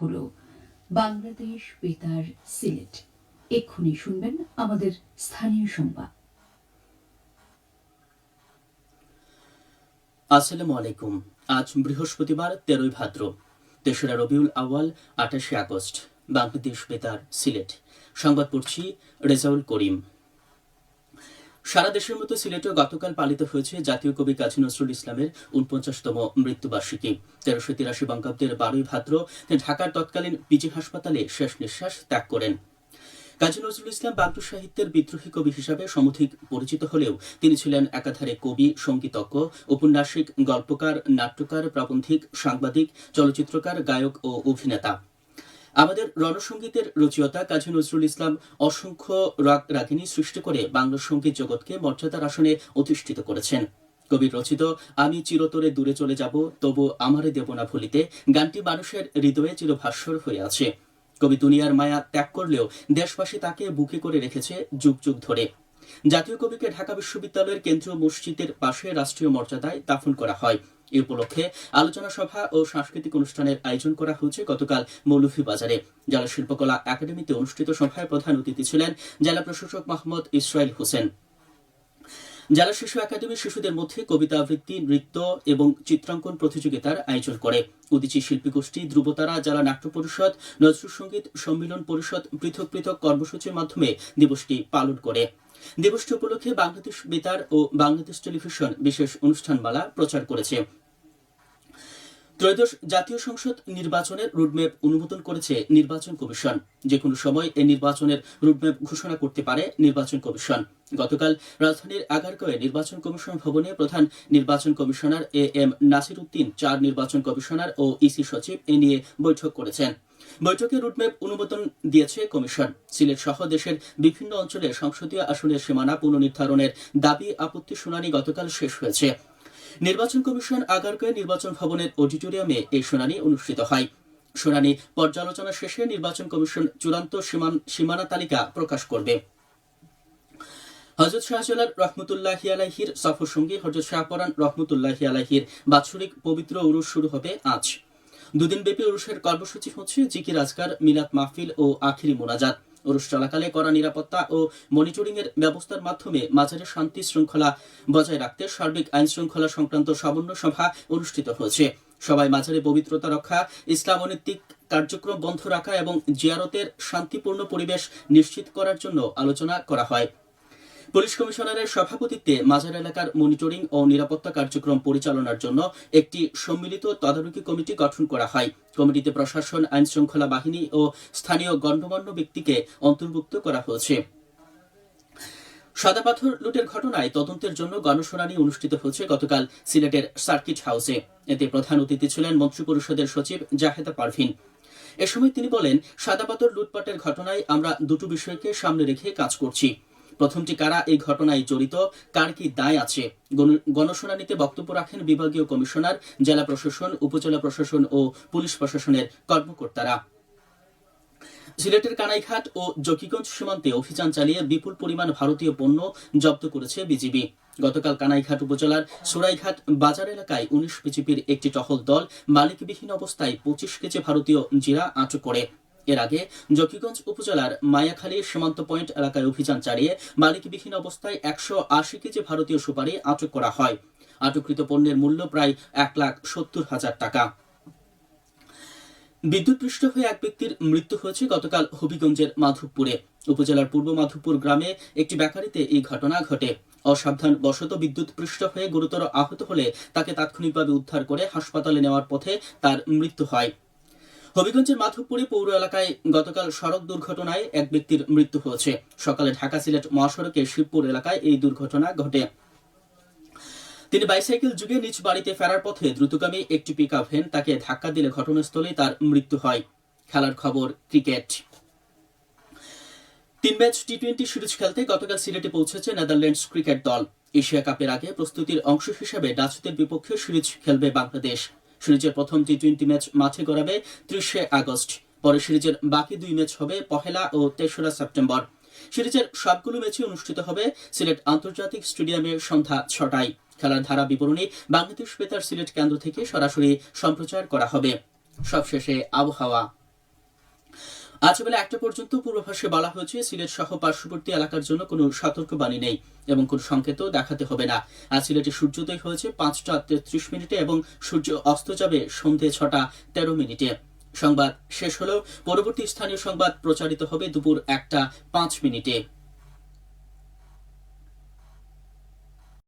হলো বাংলাদেশ বেতার সিলেট। এক্ষুনি শুনবেন আমাদের স্থানীয় সংবাদ। আসসালামু আলাইকুম। আজ বৃহস্পতিবার তেরোই ভাদ্র, তেসরা রবিউল আওয়াল আঠাশে আগস্ট, বাংলাদেশ বেতার সিলেট। সংবাদ পড়ছি রেজাউল করিম। সারা দেশের মতো সিলেটেও গতকাল পালিত হয়েছে জাতীয় কবি কাজী নজরুল ইসলামের উনপঞ্চাশতম মৃত্যুবার্ষিকী। তেরোশো তিরাশি বঙ্গাব্দের বারোই ভাদ্র তিনি ঢাকার তৎকালীন পিজি হাসপাতালে শেষ নিঃশ্বাস ত্যাগ করেন। কাজী নজরুল ইসলাম বাংলা সাহিত্যের বিদ্রোহী কবি হিসাবে সমধিক পরিচিত হলেও তিনি ছিলেন একাধারে কবি, সঙ্গীতজ্ঞ, ঔপন্যাসিক, গল্পকার, নাট্যকার, প্রাবন্ধিক, সাংবাদিক, চলচ্চিত্রকার, গায়ক ও অভিনেতা। আমাদের রণসঙ্গীতের রচয়িতা কাজী নজরুল ইসলাম অসংখ্য রাগ রাগিনী সৃষ্টি করে বাংলা সংগীত জগৎকে মর্যাদার আসনে অধিষ্ঠিত করেছেন। কবির রচিত, আমি চিরতরে দূরে চলে যাব, তবু আমারে দেব না ভুলিতে গানটি মানুষের হৃদয়ে চিরভাস্বর হয়ে আছে। কবি দুনিয়ার মায়া ত্যাগ করলেও দেশবাসী তাকে বুকে করে রেখেছে যুগ যুগ ধরে। জাতীয় কবিকে ঢাকা বিশ্ববিদ্যালয়ের কেন্দ্রীয় মসজিদের পাশে রাষ্ট্রীয় মর্যাদায় দাফন করা হয়। এই উপলক্ষে আলোচনা সভা ও সাংস্কৃতিক অনুষ্ঠানের আয়োজন করা হয়েছে গতকাল মৌলভীবাজারে। জেলা শিল্পকলা একাডেমিতে অনুষ্ঠিত সভায় প্রধান অতিথি ছিলেন জেলা প্রশাসক মোহাম্মদ ইসরাইল হোসেন। জেলা শিশু একাডেমি শিশুদের মধ্যে কবিতা আবৃত্তি, নৃত্য এবং চিত্রাঙ্কন প্রতিযোগিতার আয়োজন করে। উদিচি শিল্পী গোষ্ঠী ধ্রুবতারা জেলা নাট্য পরিষদ, নজরুল সংগীত সম্মিলন পরিষদ পৃথক পৃথক কর্মসূচির মাধ্যমে দিবসটি পালন করে। দিবসটি উপলক্ষে বাংলাদেশ বেতার ও বাংলাদেশ টেলিভিশন বিশেষ অনুষ্ঠানমালা প্রচার করেছে। ত্রয়োদশ জাতীয় সংসদ নির্বাচনের রুটম্যাপ অনুমোদন করেছে নির্বাচন কমিশন। যে কোনো সময় এই নির্বাচনের রুটম্যাপ ঘোষণা করতে পারে নির্বাচন কমিশন। গতকাল রাজধানীর আগারগাঁওয়ে নির্বাচন কমিশন ভবনে প্রধান নির্বাচন commissioner A M Nasir Uddin চার নির্বাচন কমিশনার ও ইসি সচিব এ নিয়ে বৈঠক করেছেন। বৈঠকে রুটম্যাপ অনুমোদন দিয়েছে কমিশন। সিলেট সহ দেশের বিভিন্ন অঞ্চলে সংসদীয় আসনের সীমানা পুনর্নির্ধারণের দাবি আপত্তি শুনানি গতকাল শেষ হয়েছে। নির্বাচন কমিশন আগারগাঁও নির্বাচন ভবনের অডিটোরিয়ামে এই শুনানি অনুষ্ঠিত হয়। শুনানি পর্যালোচনা শেষে নির্বাচন কমিশন চূড়ান্ত সীমানা তালিকা প্রকাশ করবে। হজরত শাহজালাল রহমতুল্লাহ আলাহির সফর সঙ্গী হজরত শাহপরান রহমতুল্লাহ আলাহির বাৎসরিক পবিত্র উরুস শুরু হবে আজ। দুদিন ব্যাপী উরুসের কর্মসূচি হচ্ছে জিকির আজকার, মিলাদ মাহফিল ও আখিরি মোনাজাত। উরুস চলাকালে কড়া নিরাপত্তা ও মনিটরিং এর ব্যবস্থার মাধ্যমে মাঝারে শান্তি শৃঙ্খলা বজায় রাখতে সার্বিক আইন শৃঙ্খলা সংক্রান্ত সমন্বয় সভা অনুষ্ঠিত হয়েছে। সবাই মাঝারে পবিত্রতা রক্ষা ইসলাম অনৈতিক কার্যক্রম বন্ধ রাখা এবং জিয়ারতের শান্তিপূর্ণ পরিবেশ নিশ্চিত করার জন্য আলোচনা করা হয়। পুলিশ কমিশনারের সভাপতিত্বে মাজার এলাকার মনিটরিং ও নিরাপত্তা কার্যক্রম পরিচালনার জন্য একটি সম্মিলিত তদারকি কমিটি গঠন করা হয়। কমিটিতে প্রশাসন আইন শৃঙ্খলা বাহিনী ও স্থানীয় গণ্যমান্য ব্যক্তিকে অন্তর্ভুক্ত করা হয়েছে। সাদা পাথর লুটের ঘটনায় তদন্তের জন্য গণশুনানি অনুষ্ঠিত হয়েছে গতকাল সিলেটের সার্কিট হাউসে। এতে প্রধান অতিথি ছিলেন মন্ত্রিপরিষদের সচিব জাহেদা পারভিন। এ সময় তিনি বলেন সাদা পাথর লুটপাটের ঘটনায় আমরা দুটো বিষয়কে সামনে রেখে কাজ করছি। প্রথমটি কারা এই ঘটনায় জড়িত? কার কি দায় আছে? গণশুনানিতে বক্তব্য রাখেন বিভাগীয় কমিশনার, জেলা প্রশাসন, উপজেলা প্রশাসন ও পুলিশ প্রশাসনের কর্মকর্তারা। সিলেটের কানাইঘাট ও জকিগঞ্জ সীমান্তে অভিযান চালিয়ে বিপুল পরিমাণ ভারতীয় পণ্য জব্দ করেছে বিজিবি। গতকাল কানাইঘাট উপজেলার সুরাইঘাট বাজার এলাকায় উনিশ বিজিবির একটি টহল দল মালিকবিহীন অবস্থায় পঁচিশ কেজি ভারতীয় জিরা আটক করে। এর আগে জকিগঞ্জ উপজেলার মায়াখালী সীমান্ত পয়েন্ট এলাকায় অভিযান চালিয়ে মালিকবিহীন অবস্থায় একশো আশি কেজি ভারতীয় সুপারি আটক করা হয়। আটককৃত পণ্যের মূল্য প্রায় এক লাখ সত্তর হাজার টাকা। বিদ্যুৎপৃষ্ট হয়ে এক ব্যক্তির মৃত্যু হয়েছে গতকাল হবিগঞ্জের মাধবপুরে। উপজেলার পূর্ব মাধবপুর গ্রামে একটি বেকারিতে এই ঘটনা ঘটে। অসাবধান বশত বিদ্যুৎ পৃষ্ঠ হয়ে গুরুতর আহত হলে তাকে তাৎক্ষণিকভাবে উদ্ধার করে হাসপাতালে নেওয়ার পথে তার মৃত্যু হয়। হবিগঞ্জের মাধবপুরে পৌর এলাকায় গতকাল সড়ক দুর্ঘটনায় এক ব্যক্তির মৃত্যু হয়েছে। সকালে ঢাকা সিলেট মহাসড়কে শিবপুর এলাকায় এই দুর্ঘটনা ঘটে। তিনি বাইসাইকেল যুগে নিজ বাড়িতে ফেরার পথে দ্রুতগামী একটি পিক ভ্যান তাকে ধাক্কা দিলে ঘটনাস্থলেই তার মৃত্যু হয়। খেলার খবর ক্রিকেট। তিন ম্যাচ টি টোয়েন্টি সিরিজ খেলতে গতকাল সিলেটে পৌঁছেছে নেদারল্যান্ডস ক্রিকেট দল। এশিয়া কাপের আগে প্রস্তুতির অংশ হিসেবে ডাচদের বিপক্ষে সিরিজ খেলবে বাংলাদেশ। সিরিজের প্রথম টি টোয়েন্টি ম্যাচ মাঠে গড়াবে ত্রিশে আগস্ট। পরে সিরিজের বাকি দুই ম্যাচ হবে পহেলা ও তেসরা সেপ্টেম্বর। সিরিজের সবগুলো ম্যাচই অনুষ্ঠিত হবে সিলেট আন্তর্জাতিক স্টেডিয়ামে সন্ধ্যা ছটায়। খেলার ধারা বিবরণী বাংলাদেশ বেতার সিলেট কেন্দ্র থেকে সরাসরি সম্প্রচার করা হবে। সবশেষে আবহাওয়া। আজ বেলা একটা পর্যন্ত পূর্বাভাসে বলা হয়েছে, সিলেট সহ পার্শ্ববর্তী এলাকার জন্য কোনো সতর্কবাণী নেই এবং কোনো সংকেতও দেখাতে হবে না। আজ সিলেটে সূর্যোদয় হয়েছে পাঁচটা তেত্রিশ মিনিটে এবং সূর্য অস্ত যাবে সন্ধে ছটা তেরো মিনিটে। সংবাদ শেষ হলেও পরবর্তী স্থানীয় সংবাদ প্রচারিত হবে দুপুর একটা পাঁচ মিনিটে।